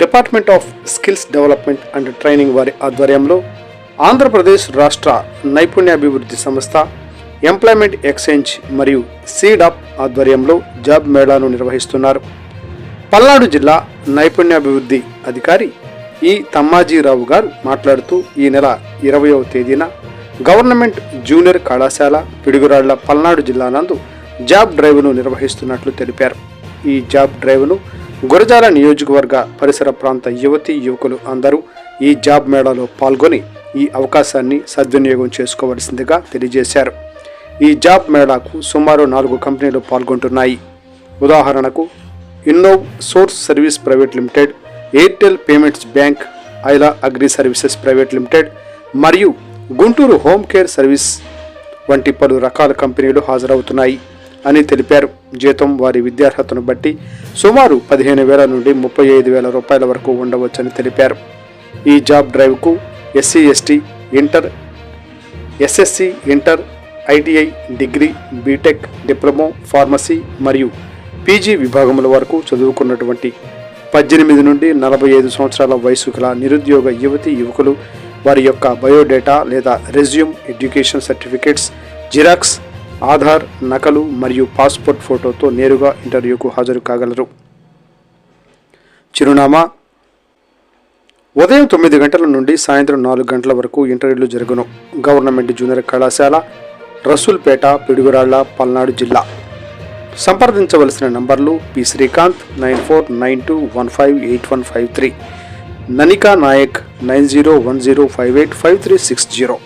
Department of skills development and training వారి ఆధ్వర్యంలో ఆంధ్రప్రదేశ్ రాష్ట్ర నైపుణ్యాభివృద్ధి సంస్థ ఎంప్లాయ్మెంట్ ఎక్స్చేంజ్ మరియు సీడప్ ఆధ్వర్యంలో జాబ్ మేళాను నిర్వహిస్తున్నారు. పల్నాడు జిల్లా నైపుణ్యాభివృద్ధి అధికారి ఈ తమ్మాజీరావు గారు మాట్లాడుతూ ఈ నెల ఇరవయవ తేదీన గవర్నమెంట్ జూనియర్ కళాశాల పిడుగురాళ్ళ పల్నాడు జిల్లా నందు జాబ్ డ్రైవ్ను నిర్వహిస్తున్నట్లు తెలిపారు. ఈ జాబ్ డ్రైవ్ను గురజాల నియోజకవర్గ పరిసర ప్రాంత యువతి యువకులు అందరూ ఈ జాబ్ మేళాలో పాల్గొని ఈ అవకాశాన్ని సద్వినియోగం చేసుకోవలసిందిగా తెలియజేశారు. ఈ జాబ్ మేళాకు సుమారు నాలుగు కంపెనీలు పాల్గొంటున్నాయి. ఉదాహరణకు Innovsource service private limited Airtel payments bank ఐలా అగ్రి సర్వీసెస్ ప్రైవేట్ లిమిటెడ్ మరియు గుంటూరు హోమ్ కేర్ సర్వీస్ వంటి పలు రకాల కంపెనీలు హాజరవుతున్నాయి. అని తెలిపారు. జీతం వారి విద్యార్హతను బట్టి సుమారు పదిహేను వేల నుండి ముప్పై ఐదు వేల రూపాయల వరకు ఉండవచ్చని తెలిపారు. ఈ job డ్రైవ్కు SC ST inter SSC inter ITI degree B Tech diploma pharmacy మరియు పీజీ విభాగముల వరకు చదువుకున్నటువంటి పద్దెనిమిది నుండి నలభై ఐదు సంవత్సరాల వయసు గల నిరుద్యోగ యువతి యువకులు వారి యొక్క బయోడేటా లేదా resume education certificates xerox Aadhaar నకలు మరియు పాస్పోర్ట్ ఫోటోతో నేరుగా ఇంటర్వ్యూకు హాజరు కాగలరు. చిరునామా. ఉదయం తొమ్మిది గంటల నుండి సాయంత్రం నాలుగు గంటల వరకు ఇంటర్వ్యూలు జరుగును. గవర్నమెంట్ జూనియర్ కళాశాల రసూల్పేట పిడుగురాళ్ళ పల్నాడు జిల్లా. సంప్రదించవలసిన నంబర్లు P. Srikanth nine four nine two one five eight one five three. Nanika Nayak nine zero one zero five eight five three six zero.